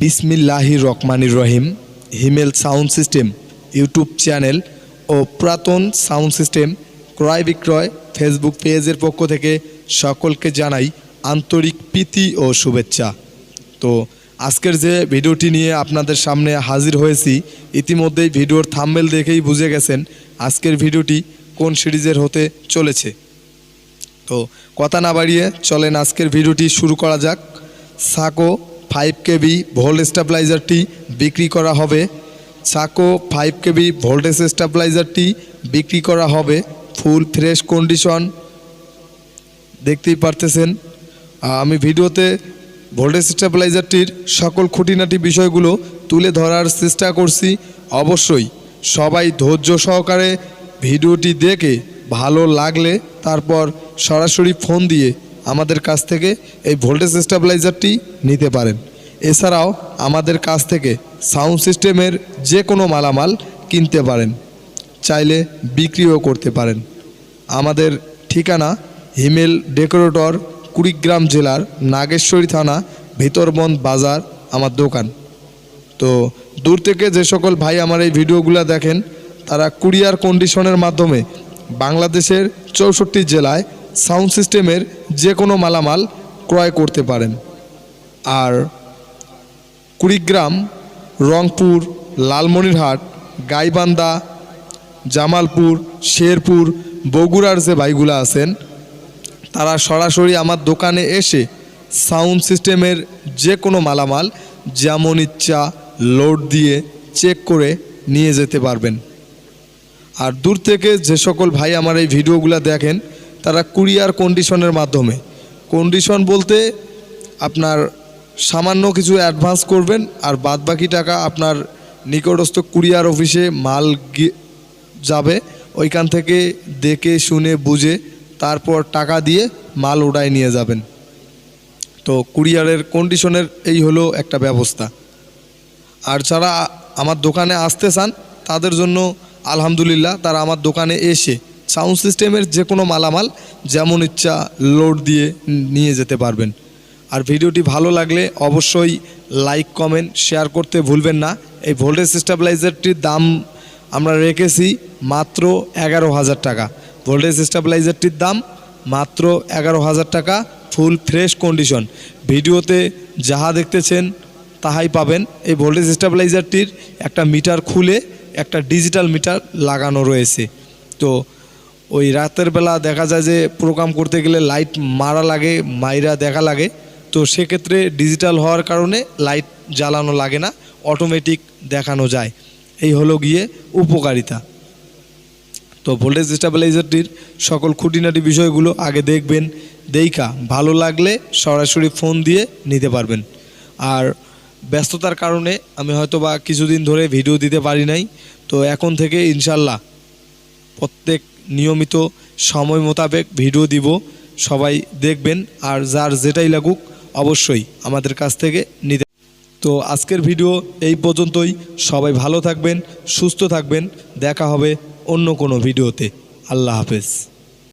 বিসমিল্লাহি রহমানির রহিম, Himel sound system, YouTube channel ও পুরাতন সাউন্ড সিস্টেম, ক্রয় বিক্রয় ফেসবুক পেজের পক্ষ থেকে সকলকে জানাই আন্তরিক প্রীতি ও শুভেচ্ছা। তো আজকের যে ভিডিওটি নিয়ে আপনাদের সামনে হাজির হয়েছি, ইতিমধ্যেই ভিডিওর থাম্বেল দেখেই বুঝে গেছেন আজকের ভিডিওটি কোন সিরিজের হতে চলেছে। তো কথা না বাড়িয়ে চলেন আজকের ভিডিওটি শুরু করা যাক। সাকো ফাইভ কেবি ভোল্ট স্টেবিলাইজারটি বিক্রি করা হবে। সাকো ফাইভ কেবি ভোল্টেজ স্টেবিলাইজারটি বিক্রি করা হবে। ফুল ফ্রেশ কন্ডিশন দেখতেই পারতেছেন। আমি ভিডিওতে ভোল্টেজ স্টেবিলাইজারটির সকল খুঁটিনাটি বিষয়গুলো তুলে ধরার চেষ্টা করছি। অবশ্যই সবাই ধৈর্য সহকারে ভিডিওটি দেখে ভালো লাগলে তারপর সরাসরি ফোন দিয়ে আমাদের কাছ থেকে এই ভোল্টেজ স্টেবিলাইজারটি নিতে পারেন। এছাড়াও আমাদের কাছ থেকে সাউন্ড সিস্টেমের যে কোনো মালামাল কিনতে পারেন, চাইলে বিক্রিও করতে পারেন। আমাদের ঠিকানা হিমেল ডেকোরেটর, কুড়িগ্রাম জেলার নাগেশ্বরী থানা, ভিতরবন বাজার, আমার দোকান। তো দূর থেকে যে সকল ভাই আমার এই ভিডিওগুলো দেখেন, তারা কুরিয়ার কন্ডিশনের মাধ্যমে বাংলাদেশের চৌষট্টি জেলায় সাউন্ড সিস্টেমের যে কোনো মালামাল ক্রয় করতে পারেন। আর কুড়িগ্রাম, রংপুর, লালমনিরহাট, গাইবান্ধা, জামালপুর, শেরপুর, বগুড়ার যে ভাইগুলো আছেন, তারা সরাসরি আমার দোকানে এসে সাউন্ড সিস্টেমের যে কোনো মালামাল যেমন ইচ্ছা লোড দিয়ে চেক করে নিয়ে যেতে পারবেন। আর দূর থেকে যে সকল ভাই আমার এই ভিডিওগুলো দেখেন তারা কুরিয়ার কন্ডিশনের মাধ্যমে। কন্ডিশন বলতে আপনার সামান্য কিছু অ্যাডভান্স করবেন আর বাদবাকি টাকা আপনার নিকটস্থ কুরিয়ার অফিসে মাল যাবে, ওইখান থেকে দেখে, শুনে, বুঝে, তারপর টাকা দিয়ে মাল ওড়ায় নিয়ে যাবেন। তো কুরিয়ারের কন্ডিশনের এই হলো একটা ব্যবস্থা। আর যারা আমার দোকানে আসতে চান, তাদের জন্য আলহামদুলিল্লাহ তারা আমার দোকানে এসে সাউন্ড সিস্টেমের যে কোনো মালামাল যেমন ইচ্ছা লোড দিয়ে নিয়ে যেতে পারবেন। আর ভিডিওটি ভালো লাগলে অবশ্যই লাইক, কমেন্ট, শেয়ার করতে ভুলবেন না। এই ভোল্টেজ স্টেবিলাইজারটির দাম আমরা রেখেছি মাত্র এগারো হাজার টাকা। ভোল্টেজ স্টেবিলাইজারটির দাম মাত্র এগারো হাজার টাকা, ফুল ফ্রেশ কন্ডিশন। ভিডিওতে যাহা দেখতেছেন তাহাই পাবেন। এই ভোল্টেজ স্টেবিলাইজারটির একটা মিটার খুলে একটা ডিজিটাল মিটার লাগানো রয়েছে। তো ওই রাতের বেলা দেখা যায় যে প্রোগ্রাম করতে গেলে লাইট মারা লাগে, মাইরা দেখা লাগে। তো সেক্ষেত্রে ডিজিটাল হওয়ার কারণে লাইট জ্বালানো লাগে না অটোমেটিক দেখানো যায়। এই হলো গিয়ে উপকারিতা। তো ভোল্টেজ স্টেবিলাইজারটির সকল খুঁটিনাটি বিষয়গুলো আগে দেখবেন দেইকা ভালো লাগলে সরাসরি ফোন দিয়ে নিতে পারবেন। আর ব্যস্ততার কারণে আমি হয়তো বা কিছুদিন ধরে ভিডিও দিতে পারি নাই। তো এখন থেকে ইনশাল্লাহ প্রত্যেক নিয়মিত সময় মোতাবেক ভিডিও দিব। সবাই দেখবেন আর যার যেটাই লাগুক অবশ্যই আমাদের কাছ থেকে নিতে। তো আজকের ভিডিও এই পর্যন্তই। সবাই ভালো থাকবেন, সুস্থ থাকবেন। দেখা হবে অন্য কোনো ভিডিওতে। আল্লাহ হাফেজ।